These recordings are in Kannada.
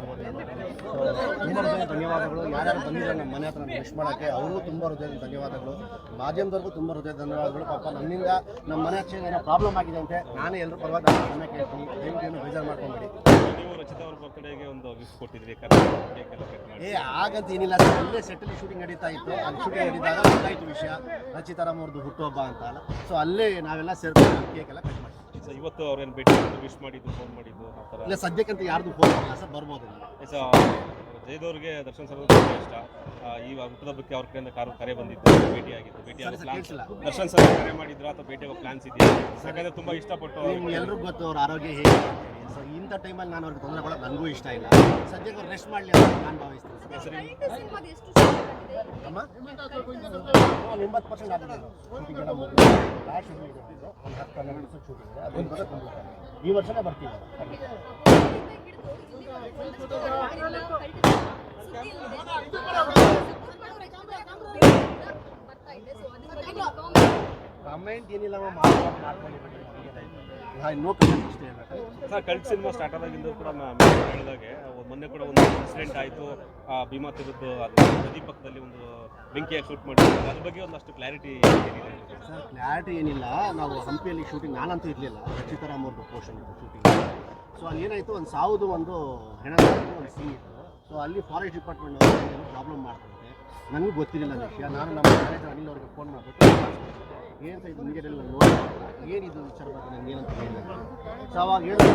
ತುಂಬ ಹೃದಯ ಧನ್ಯವಾದಗಳು. ಯಾರ್ಯಾರು ಬಂದಿದ್ದಾರೆ ನಮ್ಮ ಮನೆ ಹತ್ರ ವಿಶ್ ಮಾಡೋಕ್ಕೆ ಅವರು ತುಂಬ ಹೃದಯದ ಧನ್ಯವಾದಗಳು. ಮಾಧ್ಯಮದವ್ರಿಗೂ ತುಂಬ ಹೃದಯ ಧನ್ಯವಾದಗಳು. ಪಾಪ ನನ್ನಿಂದ ನಮ್ಮ ಮನೆ ಹಚ್ಚಿ ಏನೋ ಪ್ರಾಬ್ಲಮ್ ಆಗಿದೆ ಅಂತೆ ನಾನೇ ಎಲ್ಲರೂ ಪರವಾಗಿ ನಾನು ಕ್ಷಮೆ ಕೇಳ್ತೀನಿ. ದಯವಿಟ್ಟು ಏನು ಬೇಜಾರು ಮಾಡ್ಕೊಂಬೇಡಿ. ನೀವು ರಚಿತಾ ಅವ್ರ ಬರ್ತ್ಡೇಗೆ ಒಂದು ಗಿಫ್ಟ್ ಕೊಟ್ಟಿದ್ರಿ ಕೇಕ್ ಕಟ್ ಮಾಡಿ ಏ ಆಗಂತ ಏನಿಲ್ಲ ಸರ್ ಅಲ್ಲೇ ಸೆಟ್ಟಲ್ಲಿ ಶೂಟಿಂಗ್ ನಡೀತಾ ಇತ್ತು. ಅಲ್ಲಿ ಶೂಟಿಂಗ್ ನಡೀತಾ ಗೊತ್ತಾಯ್ತು ವಿಷಯ ರಚಿತಾರಾಮ್ ಅವ್ರದ್ದು ಹುಟ್ಟುಹಬ್ಬ ಅಂತ ಅಲ್ಲ. ಸೊ ಅಲ್ಲೇ ನಾವೆಲ್ಲ ಸೇರ್ಕೊಂಡು ಕೇಕ್ ಎಲ್ಲ ಕಟ್ ಮಾಡ್ತೀವಿ ಸೊ ಇವತ್ತು ಅವ್ರೇನು ಭೇಟಿ ವಿಶ್ ಮಾಡಿದ್ದು ಫೋನ್ ಮಾಡಿದ್ದು ಆ ಥರ ಇಲ್ಲ ಸದ್ಯಕ್ಕಂತ ಯಾರ್ದು ಫೋನ್ ಇಲ್ಲ ಸರ್ ಬರ್ಬೋದು. ಸೊ ಜಯದವ್ರಿಗೆ ದರ್ಶನ್ ಸರ್ ತುಂಬ ಇಷ್ಟ ಆ, ಈ ಬಗ್ಗೆ ಅವ್ರ ಕಡೆಯಿಂದ ಕಾರು ಕರೆ ಬಂದಿತ್ತು ಭೇಟಿ ಆಗಿತ್ತು ಭೇಟಿ ಆಗೋ ಸರ್, ಪ್ಲಾನ್ಸ್ ಕೇಳ್ಸಿಲ್ಲ. ದರ್ಶನ್ ಸರ್ ಕರೆ ಮಾಡಿದ್ರು ಅಥವಾ ಭೇಟಿ ಆಗೋ ಪ್ಲಾನ್ಸ್ ಇದೆಯಾ ಯಾಕಂದ್ರೆ ತುಂಬಾ ಇಷ್ಟಪಟ್ಟು ನಿಮ್ಗೆ ಎಲ್ರಿಗೂ ಗೊತ್ತು ಅವ್ರ ಆರೋಗ್ಯ ಹೇಗೆ ಸೊ ಇಂಥ ಟೈಮಲ್ಲಿ ನಾನು ಅವ್ರಿಗೆ ತೊಂದರೆ ಕೊಡೋದು ನನಗೂ ಇಷ್ಟ ಇಲ್ಲ ಸದ್ಯಕ್ಕೆ ಅವ್ರು ರೆಸ್ಟ್ ಮಾಡಲಿ ಅಂತ ನಾನು ಭಾವಿಸ್ತೀನಿ ಸರ್. ಸಿನಿಮಾದ ಎಷ್ಟು ಅಮ್ಮ? ಎಂಬತ್ತು ಪರ್ಸೆಂಟ್ ಆಗಿದೆ. ಶೂಟಿಂಗ್ ಎಲ್ಲ ಮುಗಿದು ಲಾಸ್ಟ್ ಶೂಟಿಂಗ್ ಒಂದು ಹತ್ತು ಹನ್ನೆರಡು ದಿವಸ ಶೂಟಿಂಗ್ ಇದೆ ಅದೊಂದು ಬರೋ ಕಂಪ್ಲೀಟ್ ಈ ವರ್ಷನೇ ಬರ್ತೀವಿ. ಕಮೆಂಟ್ ಏನಿಲ್ಲ ಮಾಡ್ಕೊಂಡು ಮಾಡ್ಕೊಂಡು ನಾನು ನೋ ಕಮೆಂಟ್ ಇಷ್ಟೇ ಸರ್ ಕಲ್ಟ್ ಸಿನಿಮಾ ಸ್ಟಾರ್ಟ್ ಆದಾಗಿಂದ ಕೂಡ ಹೇಳಿದಾಗೆ ಮೊನ್ನೆ ಕೂಡ ಒಂದು ಇನ್ಸಿಡೆಂಟ್ ಆಯಿತು. ಭೀಮಾ ತೆಗೆದು ಅದು ನದಿ ಪಕ್ಕದಲ್ಲಿ ಒಂದು ಬೆಂಕಿಯಾಗಿ ಶೂಟ್ ಮಾಡಿದ್ರು. ಅದ್ರ ಬಗ್ಗೆ ಒಂದಷ್ಟು ಕ್ಲಾರಿಟಿ ಸರ್ ಕ್ಲಾರಿಟಿ ಏನಿಲ್ಲ. ನಾವು ಹಂಪಿಯಲ್ಲಿ ಶೂಟಿಂಗ್ ನಾನಂತೂ ಇರಲಿಲ್ಲ. ರಚಿತಾರಾಮ್ ಅವ್ರದ್ದು ಪೋರ್ಷನ್ ಇತ್ತು ಶೂಟಿಂಗ್ ಸೊ ಅಲ್ಲಿ ಏನಾಯಿತು ಒಂದು ಸಾವುದು ಒಂದು ಹೆಣ ಒಂದು ಸೀನ್ ಇತ್ತು. ಸೊ ಅಲ್ಲಿ ಫಾರೆಸ್ಟ್ ಡಿಪಾರ್ಟ್ಮೆಂಟ್ ಪ್ರಾಬ್ಲಮ್ ನನಗೂ ಗೊತ್ತಿರಲಿಲ್ಲ ವಿಷಯ ನಾನು ನಮ್ಮ ಮ್ಯಾನೇಜರ್ ಅನಿಲ್ ಅವ್ರಿಗೆ ಫೋನ್ ಮಾಡಬೇಕು ಏನು ಸರ್ ಇದು ನಿಮಗೆ ನೋಡಿ. ಏನಿದು ವಿಚಾರ ಬಗ್ಗೆ ನನಗೆ ಏನಂತ ಹೇಳಿಲ್ಲ ಸೊ ಅವಾಗ ಹೇಳಿದ್ರೆ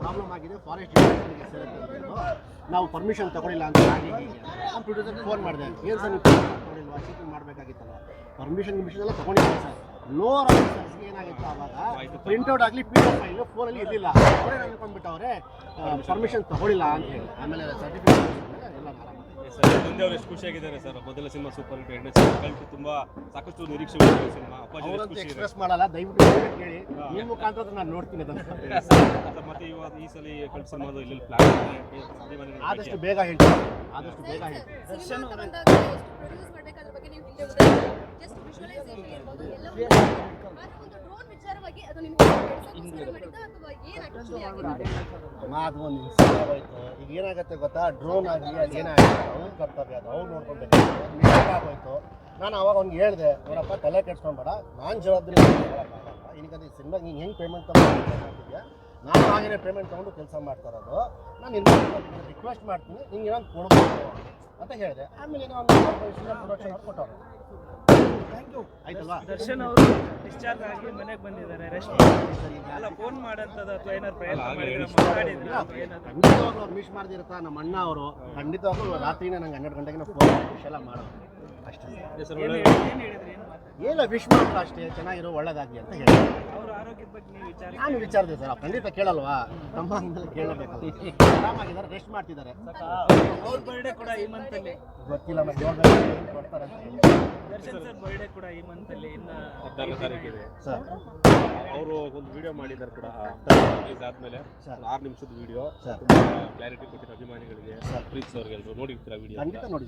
ಪ್ರಾಬ್ಲಮ್ ಆಗಿದೆ ಫಾರೆಸ್ಟ್ ಡಿಪಾರ್ಟ್ಮೆಂಟ್ಗೆ ಸೇರುತ್ತೆ ಅಂತ ನಾವು ಪರ್ಮಿಷನ್ ತಗೊಳ್ಳಿಲ್ಲ ಅಂತ ಹಾಗೆ ಕಂಪ್ಯೂಟರ್ ನಾನು ಪ್ರೊಡ್ಯೂಸರ್ಗೆ ಫೋನ್ ಮಾಡಿದೆ ಏನು ಸರ್ ನೀವು ಚೀಟಿಂಗ್ ಮಾಡಬೇಕಾಗಿತ್ತಲ್ಲ ಪರ್ಮಿಷನ್ ಮಿಷನ್ ಎಲ್ಲ ತಗೊಂಡಿದ್ದೀನಿ ಸರ್. ಲೋವರ್ ಆಫೀಸರ್ಸ್ಗೆ ಏನಾಗಿತ್ತು ಆವಾಗ ಪ್ರಿಂಟ್ಔಟ್ ಆಗಲಿ ಪಿ ಎಫ್ ಫೈಲ್ ಫೋನಲ್ಲಿ ಇರಲಿಲ್ಲ. ಅವರೇ ಅನ್ಕೊಂಡ್ಬಿಟ್ಟವ್ರೆ ಪರ್ಮಿಷನ್ ತಗೊಳ್ಳಿಲ್ಲ ಅಂತ ಹೇಳಿ. ಆಮೇಲೆ ಸರ್ಟಿಫಿಕೇಟ್ ಸರ್ ಅವರು ಎಷ್ಟು ಖುಷಿಯಾಗಿದ್ದಾರೆ ಸರ್? ಮೊದಲ ಸಿನಿಮಾ ಸೂಪರ್ ಹಿಟ್ ಎರಡನೇ ಸಿನಿಮಾ ಕಲ್ಟ್ ತುಂಬಾ ಸಾಕಷ್ಟು ನಿರೀಕ್ಷೆ ಸಿನಿಮಾ. ಅಪ್ಪಾಜಿ ಎಷ್ಟು ಖುಷಿ ಇದೆ. ಎಕ್ಸ್ಪ್ರೆಸ್ ಮಾಡಲ್ಲ ದಯವಿಟ್ಟು ನಿಮ್ಮ ಮುಖಾಂತರ ನಾನು ನೋಡ್ತೀನಿ ಅದನ್ನು. ಸರ್, ಮತ್ತೆ ಇವಾಗ ಈ ಸಲ ಕಲ್ಟ್ ಸಿನಿಮಾದು ಇಲ್ಲಿ ಪ್ಲಾನ್ ಆದಷ್ಟು ಬೇಗ ಹೇಳ್ತೀನಿ. ಆದಷ್ಟು ಬೇಗ ಹೇಳ್ತೀನಿ. ಬಂದಾಗ ಪ್ರೊಡ್ಯೂಸ್ ಮಾಡಬೇಕಾದ್ರ ಬಗ್ಗೆ ನೀವು ಹಿಂದೆ ಜಸ್ಟ್ ವಿಜುವಲೈಸೇಷನ್ ಇರ್ಬೋದು ಎಲ್ಲವೂ ಆದ್ರೆ ಒಂದು ಡ್ರೋನ್ ವಿಚಾರವಾಗಿ ಅದು ನಿಮ್ಗೆ ಅದು ಒಂದು ಇನ್ಸಿಡೆಂಟ್ ಆಗೋಯ್ತು ಈಗ ಏನಾಗುತ್ತೆ ಗೊತ್ತಾ? ಡ್ರೋನ್ ಆಗಲಿ ಅಲ್ಲಿ ಏನಾಗುತ್ತೆ ಅವ್ನು ಕರ್ತವ್ಯ ಅದು. ಅವ್ನು ನೋಡ್ಕೊಬೇಕು ನಾನು ಅವಾಗ ಅವ್ನಿಗೆ ಹೇಳಿದೆ, ನೋಡಪ್ಪ, ತಲೆ ಕೆಡ್ಸ್ಕೊಂಬೇಡ ನಾನು ಜವಾಬ್ದಾರಿ ಏನಕ್ಕಂದ್ರೆ ಸಿನಿಮಾ ನೀನು ಹೆಂಗೆ ಪೇಮೆಂಟ್ ತೊಗೊಂಡಿದ್ಯಾ ನಾನು ಹಾಗೇನೆ ಪೇಮೆಂಟ್ ತೊಗೊಂಡು ಕೆಲಸ ಮಾಡ್ತಾ ನಾನು ಇನ್ವೆಸ್ಟ್ ರಿಕ್ವೆಸ್ಟ್ ಮಾಡ್ತೀನಿ. ನಿಂಗೆ ಏನೋ ಕೊಡ್ಬೋದು ಅಂತ ಹೇಳಿದೆ. ಆಮೇಲೆ ಏನೋ ಒಂದು ಪ್ರೊಡಕ್ಷನ್ ಕೊಟ್ಟವರು ಆಯ್ತಲ್ವಾ ದರ್ಶನ್ ಅವರು ಡಿಸ್ಚಾರ್ಜ್ ಆಗಿ ಮನೆಗೆ ಬಂದಿದ್ದಾರೆ ರೆಸ್ಟ್ ಅಲ್ಲ ಫೋನ್ ಮಾಡಂತದ ಅಥವಾ ಏನಾದ್ರು ಪ್ರಯತ್ನ ಮಾಡಿದ್ರೆ ಮಾತಾಡಿದ್ರೆ ಖಂಡಿತವಾಗ್ಲೂ ಅವ್ರು ಮಿಸ್ ಮಾಡ್ದಿರ್ತಾ ನಮ್ಮ ಅಣ್ಣ ಅವರು. ಖಂಡಿತವಾಗ್ಲೂ ರಾತ್ರಿನೇ ನಂಗೆ ಹನ್ನೆರಡು ಗಂಟೆಗೆ ಫೋನ್ ವಿಷ್ ಎಲ್ಲ ಮಾಡೋದು. ಅಷ್ಟೇ. ಏನ್ ವಿಶ್ ಮಾಡ್ತಾ ಅಷ್ಟೇ. ಚೆನ್ನಾಗಿರೋ ಒಳ್ಳೇದಾಗಲಿ ಅಂತ ಹೇಳಿ ಅವ್ರ ಆರೋಗ್ಯದ ಬಗ್ಗೆ ನೀವು ವಿಚಾರ ನಾನು ವಿಚಾರಿದೆ ಸರ್. ಖಂಡಿತ ಕೇಳಲ್ವಾ? ನಮ್ಮ ಕೇಳಬೇಕು ಕೇಳಬೇಕಲ್ಲ. ಆರಾಮಾಗಿದ್ದಾರೆ ರೆಸ್ಟ್ ಮಾಡ್ತಿದ್ದಾರೆ. ಅವ್ರ ಬರ್ಡೇ ಕೂಡ ಈ ಮಂತ್ ಅಲ್ಲಿ. ಗೊತ್ತಿಲ್ಲ ಮತ್ತೆ ಕೊಡ್ತಾರೆ ಅಂತ ಹೇಳಿ ದರ್ಶನ್ ಸರ್ ಬರ್ಡೇ ಕೂಡ ಈ ಮಂತ್ ಅಲ್ಲಿ ಇನ್ನ ತಾರೀಕಿದೆ ಸರ್. ಅವರು ಒಂದು ವಿಡಿಯೋ ಮಾಡಿದ್ದಾರೆ ಕೂಡ. ರಿಲೀಸ್ ಆದ್ಮೇಲೆ ಸರ್. ಆರು ನಿಮಿಷದ ವಿಡಿಯೋ ಸರ್. ಕ್ಲಾರಿಟಿ ಕೊಟ್ಟಿರೋ ಅಭಿಮಾನಿಗಳಿಗೆ. ಪ್ರೀತ್ಸ್ ಅವ್ರಿಗೆಲ್ಲರೂ ನೋಡಿರ್ತೀರ ವಿಡಿಯೋ ಖಂಡಿತ ನೋಡಿ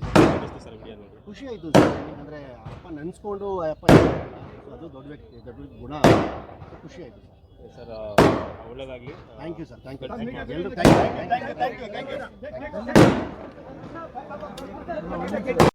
ಸರ್ ವಿಡಿಯೋ ನೋಡಿ. ಖುಷಿ ಆಯಿತು ಸರ್. ಯಾಕಂದರೆ ಅಪ್ಪ ನೆನೆಸ್ಕೊಂಡು ಅಪ್ಪ ಅದು ದೊಡ್ಡ ವ್ಯಕ್ತಿ ದೊಡ್ಡ ಗುಣ. ಖುಷಿ ಆಯಿತು ಸರ್. ಸರ್ ಒಳ್ಳೇದಾಗಲಿ. Thank you sir thank you ಎಲ್ಲರೂ thank you thank you thank you thank you